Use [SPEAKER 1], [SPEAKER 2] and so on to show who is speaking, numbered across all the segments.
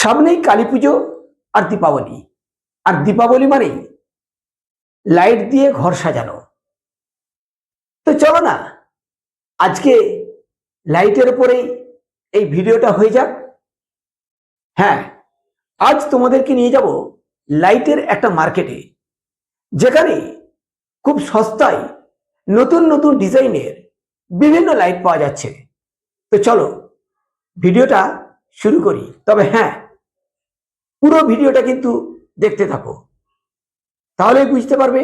[SPEAKER 1] সামনেই কালী পুজো আর দীপাবলি। আর দীপাবলি মানেই লাইট দিয়ে ঘর সাজানো। তো চলো না, আজকে লাইটের উপরেই এই ভিডিওটা হয়ে যাক। হ্যাঁ আজ তোমাদেরকে নিয়ে যাব লাইটের একটা মার্কেটে, যেখানে খুব সস্তায় নতুন নতুন ডিজাইনের বিভিন্ন লাইট পাওয়া যাচ্ছে। তো চলো, ভিডিওটা শুরু করি। তবে হ্যাঁ পুরো ভিডিওটা কিন্তু দেখতে থাকো। তাহলে বুঝতে পারবে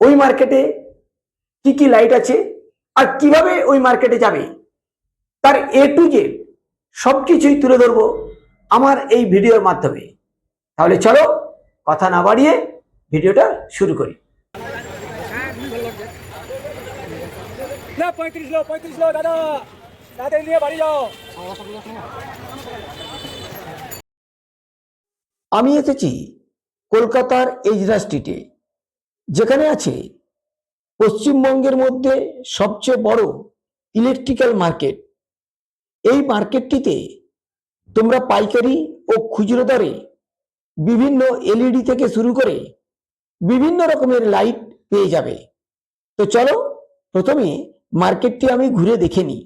[SPEAKER 1] ওই মার্কেটে কি কি লাইট আছে আর কীভাবে ওই মার্কেটে যাবে। তার এ টু জেড সব কিছুই তুলে ধরবো আমার এই ভিডিওর মাধ্যমে। তাহলে চলো কথা না বাড়িয়ে ভিডিওটা শুরু করি।
[SPEAKER 2] পঁয়ত্রিশ লো পঁয়ত্রিশ লো, দাদা, তাড়াতাড়ি নিয়ে বাড়ি যাও।
[SPEAKER 1] আমি এসেছি কলকাতার এজরা স্ট্রিটে, যেখানে আছে পশ্চিমবঙ্গের মধ্যে সবচেয়ে বড় ইলেকট্রিক্যাল মার্কেট এই মার্কেটটিতে তোমরা পাইকারি ও খুচরো দরে বিভিন্ন এলইডি থেকে শুরু করে বিভিন্ন রকমের লাইট পেয়ে যাবে। তো চলো প্রথমে মার্কেটটি আমি ঘুরে দেখে নিই।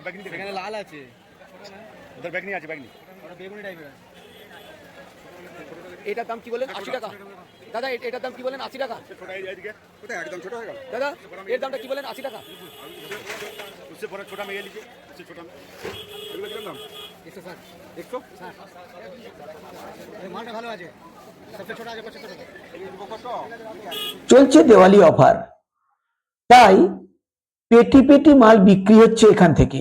[SPEAKER 2] ওদের ব্যাগনি এখানে লাল আছে।
[SPEAKER 3] ওদের ব্যাগনি আছে
[SPEAKER 2] ব্যাগনি বেগুনি টাইপের আছে।
[SPEAKER 4] এটার দাম কি বলেন? আশি টাকা। দাদা এটার দাম কি বলেন? আশি টাকা। দাদা এর দামটা কি বলেন? আশি টাকা।
[SPEAKER 1] চলছে দেওয়ালি অফার। তাই পেটি পেটি মাল বিক্রি হচ্ছে এখান থেকে।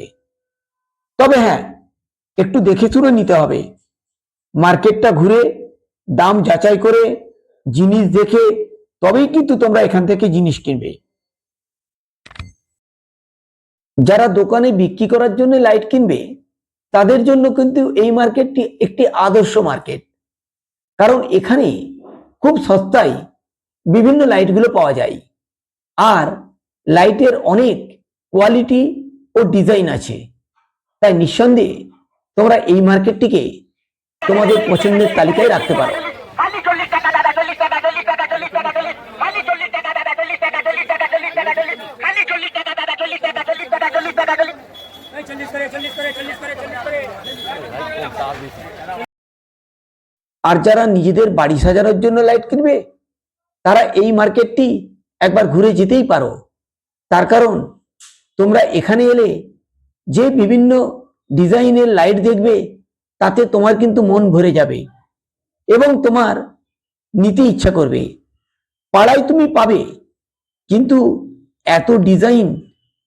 [SPEAKER 1] তবে হ্যাঁ একটু দেখে শুনে নিতে হবে। মার্কেটটা ঘুরে, দাম যাচাই করে, জিনিস দেখে, তবেই কিন্তু তোমরা এখান থেকে জিনিস কিনবে। যারা দোকানে বিক্রি করার জন্য লাইট কিনবে, তাদের জন্য কিন্তু এই মার্কেটটি একটি আদর্শ মার্কেট। কারণ এখানে খুব সস্তায় বিভিন্ন লাইটগুলো পাওয়া যায়। আর লাইটের অনেক কোয়ালিটি ও ডিজাইন আছে। তাই নিঃসন্দেহে তোমরা এই মার্কেটটিকে তোমাদের পছন্দের তালিকায় রাখতে পারো। আর যারা নিজেদের বাড়ি সাজানোর জন্য লাইট কিনবে, তারা এই মার্কেটটি একবার ঘুরে যেতেই পারো। তার কারণ, তোমরা এখানে এলে যে বিভিন্ন ডিজাইনের লাইট দেখবে, তাতে তোমার কিন্তু মন ভরে যাবে এবং তোমার নিতে ইচ্ছা করবে। পাড়ায় তুমি পাবে, কিন্তু এত ডিজাইন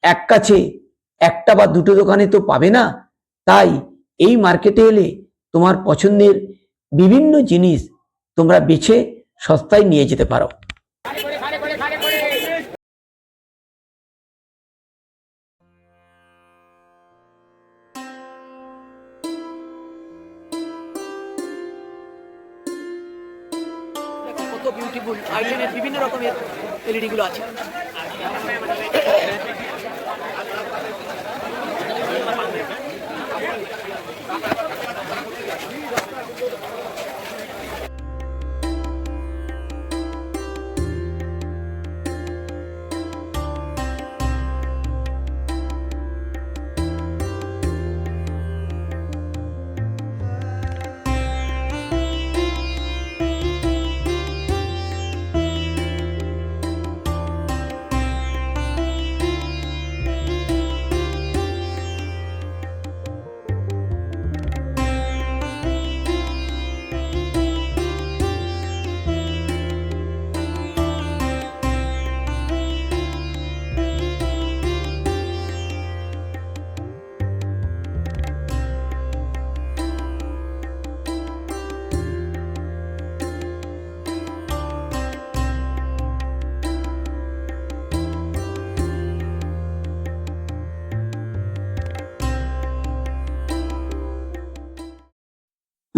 [SPEAKER 1] এক কাছে, একটা বা দুটো দোকানে তো পাবে না। তাই এই মার্কেটে এলে তোমার পছন্দের বিভিন্ন জিনিস তোমরা বেছে সস্তায় নিয়ে যেতে পারো।
[SPEAKER 4] বিউটিফুল আইটেনের বিভিন্ন রকমের এলইডিগুলো আছে।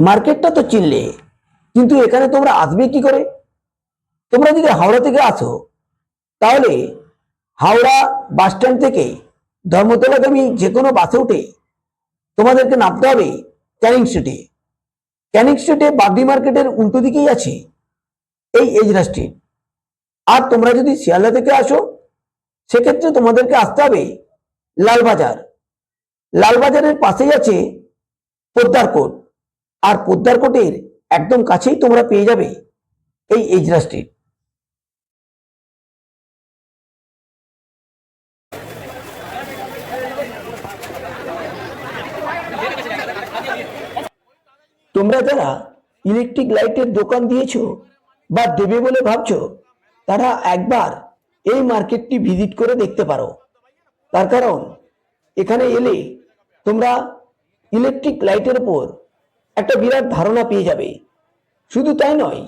[SPEAKER 1] মার্কেটটা তো চিনলে। কিন্তু এখানে তোমরা আসবে কি করে? তোমরা যদি হাওড়া থেকে আসো, তাহলে হাওড়া বাস স্ট্যান্ড থেকে ধর্মতলাগামী যে কোনো বাসে উঠে তোমাদেরকে নামতে হবে ক্যানিং স্ট্রিটে। ক্যানিং স্ট্রিটে বাগডি মার্কেটের উল্টো দিকেই আছে এই এজরা স্ট্রিট। আর তোমরা যদি শিয়ালদা থেকে আসো, সেক্ষেত্রে তোমাদেরকে আসতে হবে লালবাজার। লালবাজারের পাশেই আছে পোদ্দার কোট আর পোদ্দার কোটের একদম কাছেই তোমরা পেয়ে যাবে এই এজরা স্ট্রিট তোমরা যারা ইলেকট্রিক লাইটের দোকান দিয়েছ বা দেবে বলে ভাবছ, তারা একবার এই মার্কেটটি ভিজিট করে দেখতে পারো। তার কারণ, এখানে এলে তোমরা ইলেকট্রিক লাইটের উপর একটা বিরাট ধারণা পেয়ে যাবে। শুধু তাই নয়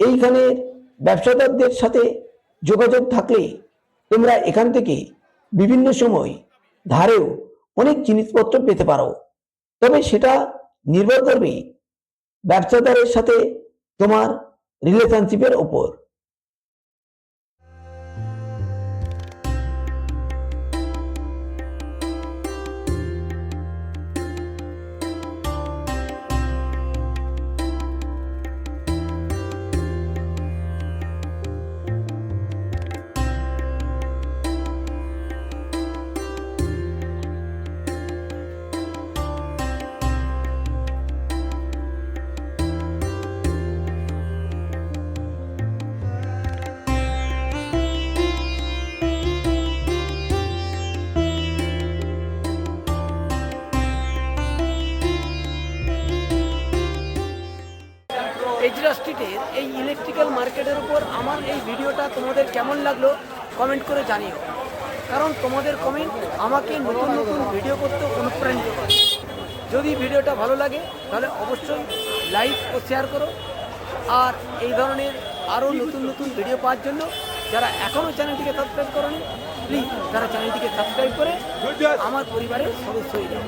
[SPEAKER 1] এইখানের ব্যবসাদারদের সাথে যোগাযোগ থাকলে তোমরা এখান থেকে বিভিন্ন সময় ধারেও অনেক জিনিসপত্র পেতে পারো। তবে সেটা নির্ভর করবে ব্যবসাদারের সাথে তোমার রিলেশনশিপের ওপর
[SPEAKER 4] এজরা স্ট্রিটের এই ইলেকট্রিক্যাল মার্কেটের উপর আমার এই ভিডিওটা তোমাদের কেমন লাগল কমেন্ট করে জানিও। কারণ তোমাদের কমেন্ট আমাকে নতুন নতুন ভিডিও করতে অনুপ্রাণিত করে। যদি ভিডিওটা ভালো লাগে, তাহলে অবশ্যই লাইক ও শেয়ার করো। আর এই ধরনের আরও নতুন নতুন ভিডিও পাওয়ার জন্য যারা এখনও চ্যানেলটিকে সাবস্ক্রাইব করনি প্লিজ তারা চ্যানেলটিকে সাবস্ক্রাইব করে আমার পরিবারের সদস্য হয়ে যাও।